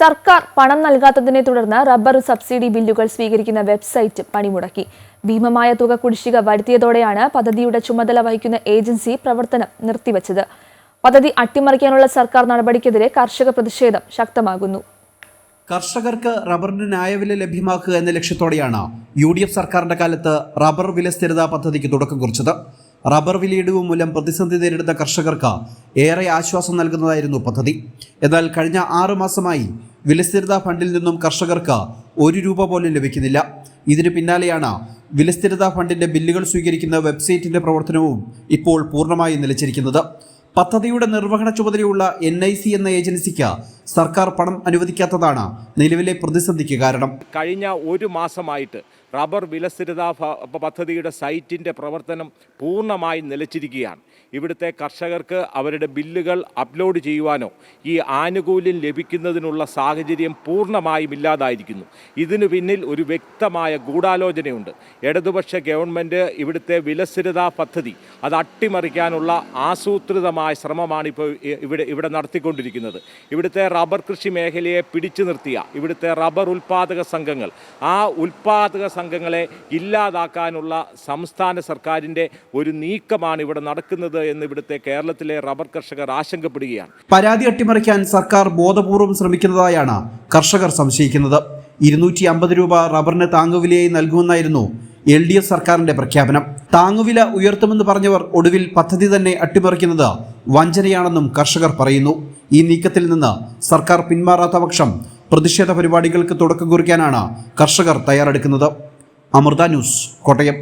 സർക്കാർ പണം നൽകാത്തതിനെ തുടർന്ന് റബ്ബർ സബ്സിഡി ബില്ലുകൾ സ്വീകരിക്കുന്ന വെബ്സൈറ്റ് പണിമുടക്കി. ഭീമമായ തുക കുടിശ്ശിക വരുത്തിയതോടെയാണ് പദ്ധതിയുടെ ചുമതല വഹിക്കുന്ന ഏജൻസി പ്രവർത്തനം നിർത്തിവച്ചത്. പദ്ധതി അട്ടിമറിക്കാനുള്ള സർക്കാർ നടപടിക്കെതിരെ കർഷക പ്രതിഷേധം ശക്തമാകുന്നു. കർഷകർക്ക് റബ്ബറിന് ന്യായവില ലഭ്യമാക്കുക എന്ന ലക്ഷ്യത്തോടെയാണ് യു ഡി എഫ് സർക്കാരിന്റെ കാലത്ത് റബ്ബർ വില സ്ഥിരതാ പദ്ധതിക്ക് തുടക്കം കുറിച്ചത്. റബ്ബർ വിലയിടിവ് മൂലം പ്രതിസന്ധി നേരിടുന്ന കർഷകർക്ക് ഏറെ ആശ്വാസം നൽകുന്നതായിരുന്നു പദ്ധതി. എന്നാൽ കഴിഞ്ഞ ആറു മാസമായി വിലസ്ഥിരതാ ഫണ്ടിൽ നിന്നും കർഷകർക്ക് ഒരു രൂപ പോലും ലഭിക്കുന്നില്ല. ഇതിന് പിന്നാലെയാണ് വിലസ്ഥിരതാ ഫണ്ടിന്റെ ബില്ലുകൾ സ്വീകരിക്കുന്ന വെബ്സൈറ്റിന്റെ പ്രവർത്തനവും ഇപ്പോൾ പൂർണമായി നിലച്ചിരിക്കുന്നത്. പദ്ധതിയുടെ നിർവഹണ ചുമതലയുള്ള എൻ എന്ന ഏജൻസിക്ക് സർക്കാർ പണം അനുവദിക്കാത്തതാണ് നിലവിലെ പ്രതിസന്ധിക്ക് കാരണം. കഴിഞ്ഞ ഒരു മാസമായിട്ട് റബ്ബർ വിലസ്ഥിരത പദ്ധതിയുടെ സൈറ്റിന്റെ പ്രവർത്തനം പൂർണമായി നിലച്ചിരിക്കുകയാണ്. ഇവിടുത്തെ കർഷകർക്ക് അവരുടെ ബില്ലുകൾ അപ്ലോഡ് ചെയ്യുവാനോ ഈ ആനുകൂല്യം ലഭിക്കുന്നതിനുള്ള സാഹചര്യം പൂർണമായും ഇല്ലാതായിരിക്കുന്നു. ഇതിനു പിന്നിൽ ഒരു വ്യക്തമായ ഗൂഢാലോചനയുണ്ട്. ഇടതുപക്ഷ ഗവൺമെന്റ് ഇവിടുത്തെ വിലസ്ഥിരതാ പദ്ധതി അത് അട്ടിമറിക്കാനുള്ള ആസൂത്രിതമായ ശ്രമമാണ് ഇപ്പോൾ ഇവിടെ ഇവിടെ നടത്തിക്കൊണ്ടിരിക്കുന്നത്. ഇവിടുത്തെ റബ്ബർ കൃഷി മേഖലയെ പിടിച്ചു നിർത്തിയ ഇവിടുത്തെ റബ്ബർ ഉൽപ്പാദക സംഘങ്ങൾ ആ ഉൽപ്പാദക സംഘങ്ങളെ ഇല്ലാതാക്കാനുള്ള സംസ്ഥാന സർക്കാരിന്റെ ഒരു നീക്കമാണ് ഇവിടെ നടക്കുന്നത് എന്ന് ഇവിടുത്തെ കേരളത്തിലെ റബ്ബർ കർഷകർ ആശങ്കപ്പെടുകയാണ്. പരാതി അട്ടിമറിക്കാൻ സർക്കാർ ബോധപൂർവം ശ്രമിക്കുന്നതായാണ് കർഷകർ സംശയിക്കുന്നത്. ഇരുന്നൂറ്റി അമ്പത് രൂപ റബ്ബറിന് താങ്ങുവിലയായി നൽകുമെന്നായിരുന്നു എൽ ഡി എഫ് സർക്കാരിന്റെ പ്രഖ്യാപനം. താങ്ങുവില ഉയർത്തുമെന്ന് പറഞ്ഞവർ ഒടുവിൽ പദ്ധതി തന്നെ അട്ടിമറിക്കുന്നത് വഞ്ചനയാണെന്നും കർഷകർ പറയുന്നു. ഈ നീക്കത്തിൽ നിന്ന് സർക്കാർ പിന്മാറാത്ത പക്ഷം പ്രതിഷേധ പരിപാടികൾക്ക് തുടക്കം കുറിക്കാനാണ് കർഷകർ തയ്യാറെടുക്കുന്നത്. അമൃത ന്യൂസ് കോട്ടയം.